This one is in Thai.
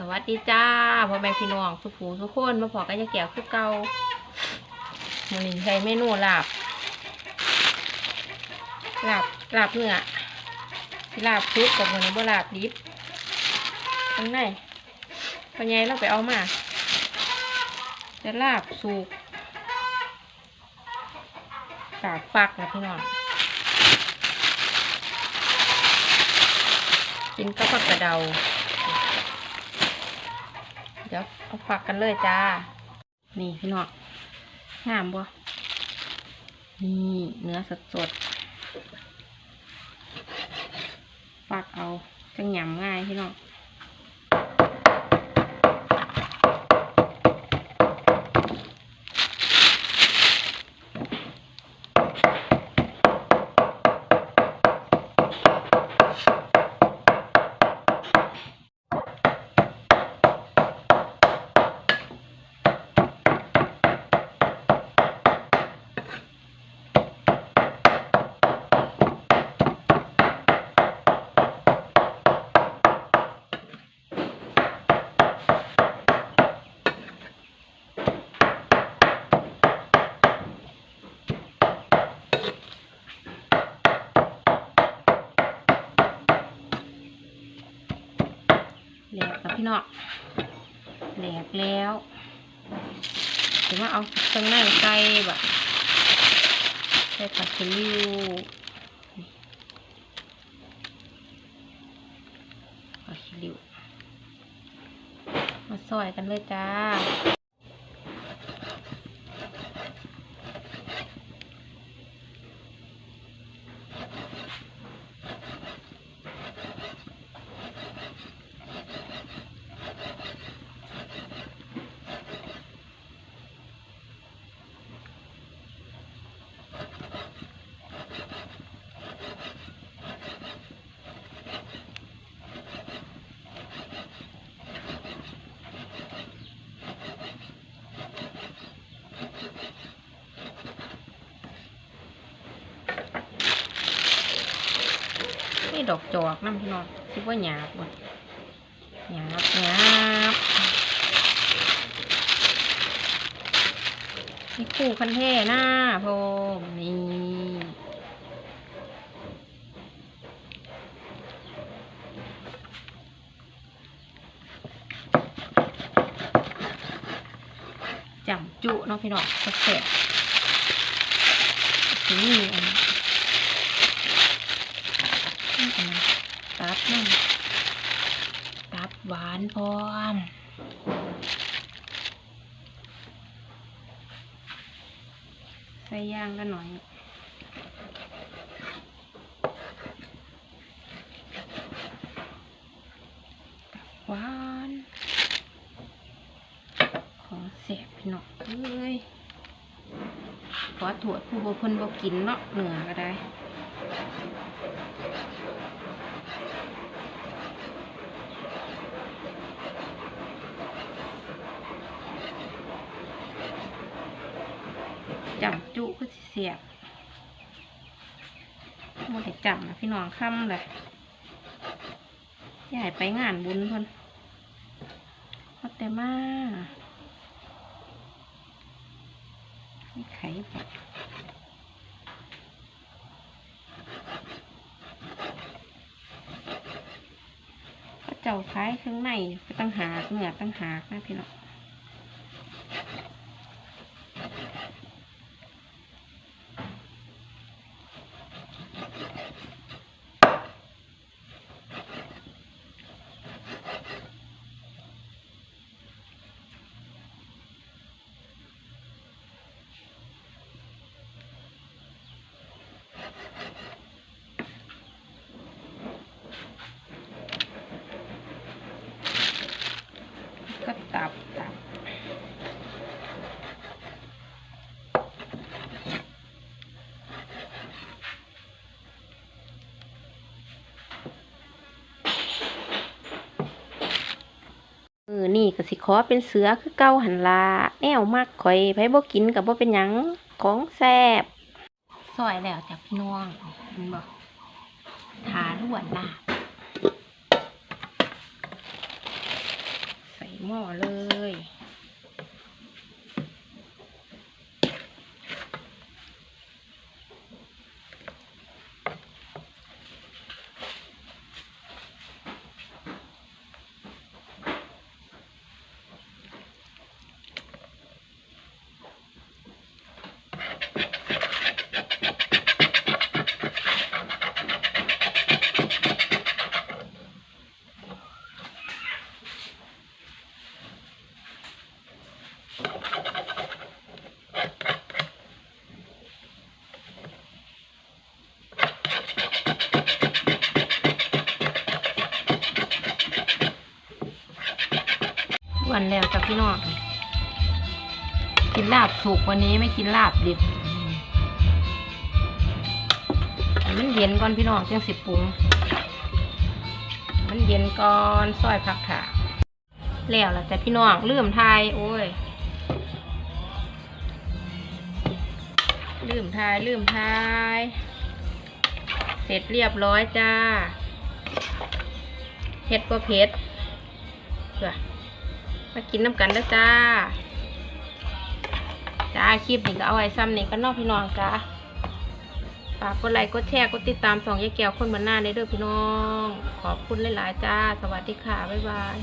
สวัสดีจ้าพ่อแม่พี่น้องสุขูทุกคนมาพอกันยาแก้วคือเก่ามื้อนี้ใช้เมนูลาบลาบลาบเนื้อลาบซุปกับมื้อนี้บ่ลาบดิบข้างในพ่อใหญ่เราไปเอามาจะลาบสุกกากฟักนะพี่น้องกินกับผักกระเดา เดี๋ยวเอาฝักกันเลยจ้า นี่พี่น้องงามบ่นี่เนื้อสดสดฝักเอาจังหยำง่ายพี่น้อง พี่น้องแหลกแล้วเดี๋ยวมาเอาเครื่องในใส่แบบใส่ผักชีริวผักชีริวมาซอยกันเลยจ้า ดอกจอกน้ำพี่น้องคิดว่าหยาบหมดหยาบหยาบนี่คู่คันเท่หน้าพมนี่จำจุเนาะพี่น้องแสบนี่อันนี้นี่อันนั้นตับนั่นตับ หวานพร้อมใส่ย่างกันหน่อยหวาน ของแสบพี่น้องเอ้ยขอถวผู้บ่เพนบ่กินเนาะเหนือก็ได้ จำจุก็สิเสียบโมได้จำนะพี่น้องค่ำเลยยายไปงานบุญเพิ่นฮอตแต่มาไม่ไข่ปะก็เจ้าคล้ายเครื่องในไปตั้งหากเหนือตั้งหากนะพี่น้อง ก็ตับตับเออนี่ก็สิขอเป็นเสือคือเก้าหันลาแนวมากข่อยไผบ่กินกับบ่เป็นหยังของแซ่บซอยแล้วจากพี่น้องเห็นบ่ทาล้วนลาบ หม้อเลย วันแล้วจ้ะพี่น้องกินลาบสุกวันนี้ไม่กินลาบดิบมันเย็นก่อนพี่น้องจังสิปรุง มันเย็นก่อนซอยผักขาแล้วล่ะจ้ะพี่น้องลืมทายโอ้ยลืมทายลืมทาย เสร็จเรียบร้อยจ้าเผ็ดก็เผ็ดเพื่อ มากินน้ำกันเด้วจ้า จ้าคลิปนี้ก็เอาไว้ซ้ำนี่ก็นอกพี่น้องจ้าฝากกดไลค์กดแชร์กดติดตามสองยายแก้วคนบนหน้าในเด้อพี่น้อง ขอบคุณหลายๆจ้า สวัสดีค่ะ บ๊ายบาย